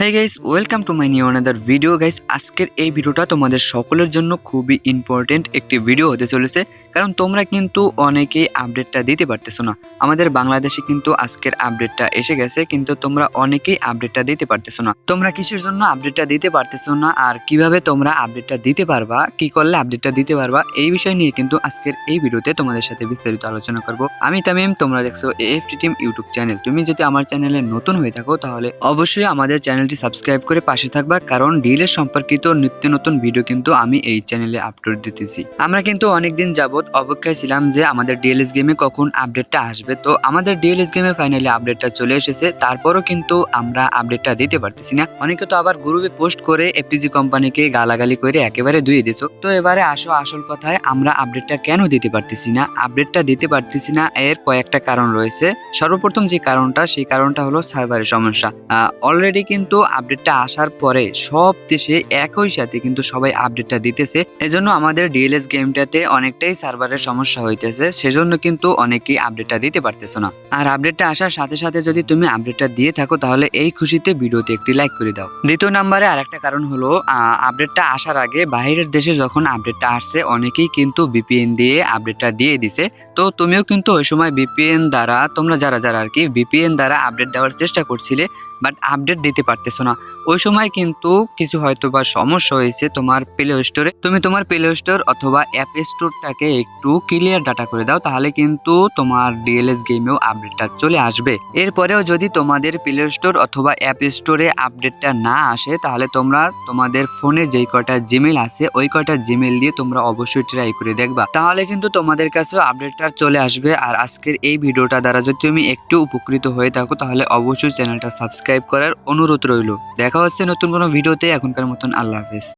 হ্যাঁ guys welcome to my new another video guys আজকের এই ভিডিওটা তোমাদের সকলের জন্য খুবই ইম্পর্টেন্ট একটি ভিডিও হতে চলেছে। কারণ তোমরা কিন্তু অনেকেই আপডেটটা দিতে পারতেছো না। আমাদের বাংলাদেশে কিন্তু আজকের আপডেটটা এসে গেছে, কিন্তু তোমরা অনেকেই আপডেটটা দিতে পারতেছো না। তোমরা কিসের জন্য আপডেটটা দিতে পারতেছো না আর কীভাবে তোমরা আপডেটটা দিতে পারবা, কি করলে আপডেটটা দিতে পারবা, এই বিষয় নিয়ে কিন্তু আজকের এই ভিডিওতে তোমাদের সাথে বিস্তারিত আলোচনা করব। আমি তামিম, তোমরা দেখছ এএফটি টিম ইউটিউব চ্যানেল তুমি যদি আমার চ্যানেলে নতুন হয়ে থাকো, তাহলে অবশ্যই আমাদের চ্যানেলটি সাবস্ক্রাইব করে পাশে থাকবা, কারণ ডিলের সম্পর্কিত নিত্য নতুন ভিডিও কিন্তু আমি এই চ্যানেলে আপলোড দিতেছি। আমরা কিন্তু অনেকদিন যাবত অপেক্ষায় ছিলাম যে আমাদের ডিএলএস গেমে কখন আপডেটটা আসবে। তো আমাদের ডিএলএস গেমে ফাইনালি আপডেটটা চলে এসেছে। তারপরও কিন্তু আমরা আপডেটটা দিতে পারতেছি না। অনেকে তো আবার গ্রুপে পোস্ট করে এপিজি কোম্পানিকে গালাগালি করে একেবারে ধুয়ে দিছো। তো এবারে আসো আসল কথায়, আমরা আপডেটটা কেন দিতে পারতেছি না? আপডেটটা দিতে পারতেছি না এর কয়েকটা কারণ রয়েছে। সর্বপ্রথম যে কারণটা, সেই কারণটা হলো সার্ভারের সমস্যা। অলরেডি কিন্তু আপডেটটা আসার পরে সব দেশে একই সাথে কিন্তু সবাই আপডেটটা দিতেছে। এজন্য আমাদের ডিএলএস গেমটাতে অনেকটাই সার্ভারের সমস্যা হইতেছে, সেজন্য কিন্তু অনেকেই আপডেটটা দিতে পারতেছো না। আর আপডেটটা আসার সাথে সাথে যদি তুমি আপডেটটা দিয়ে থাকো, তাহলে এই খুশিতে ভিডিওতে একটি লাইক করে দাও। দ্বিতীয় নাম্বারে আরেকটা কারণ হলো আপডেটটা আসার আগে বাইরের দেশে যখন আপডেটটা আসছে, অনেকেই কিন্তু বিপিএন দিয়ে আপডেটটা দিয়ে দিছে। তো তুমিও কিন্তু ওই সময় বিপিএন দ্বারা, তোমরা যারা যারা আর কি বিপিএন দ্বারা আপডেট দেওয়ার চেষ্টা করছিলে বাট আপডেট দিতে পারতেছো না। ওই সময় কিন্তু কিছু হয়তো বা সমস্যা হয়েছে তোমার প্লে স্টোরে তুমি তোমার প্লে স্টোর অথবা অ্যাপ স্টোরটাকে একটু ক্লিয়ার ডাটা করে দাও, তাহলে কিন্তু তোমার ডিএলএস গেমেও আপডেটটা চলে আসবে। এরপরেও যদি তোমাদের প্লে স্টোর অথবা অ্যাপ স্টোরে আপডেটটা না আসে, তাহলে তোমরা তোমাদের ফোনে যেই কটা জিমেল আছে, ওই কটা জিমেল দিয়ে তোমরা অবশ্যই ট্রাই করে দেখবা। তাহলে কিন্তু তোমাদের কাছেও আপডেটটা চলে আসবে। আর আজকের এই ভিডিওটা দ্বারা যদি তুমি একটু উপকৃত হয়ে থাকো, তাহলে অবশ্যই চ্যানেলটা সাবস্ক্রাইব করার অনুরোধ রইল দেখা হচ্ছে নতুন কোনো ভিডিওতে। এখনকার মতন আল্লাহ হাফেজ।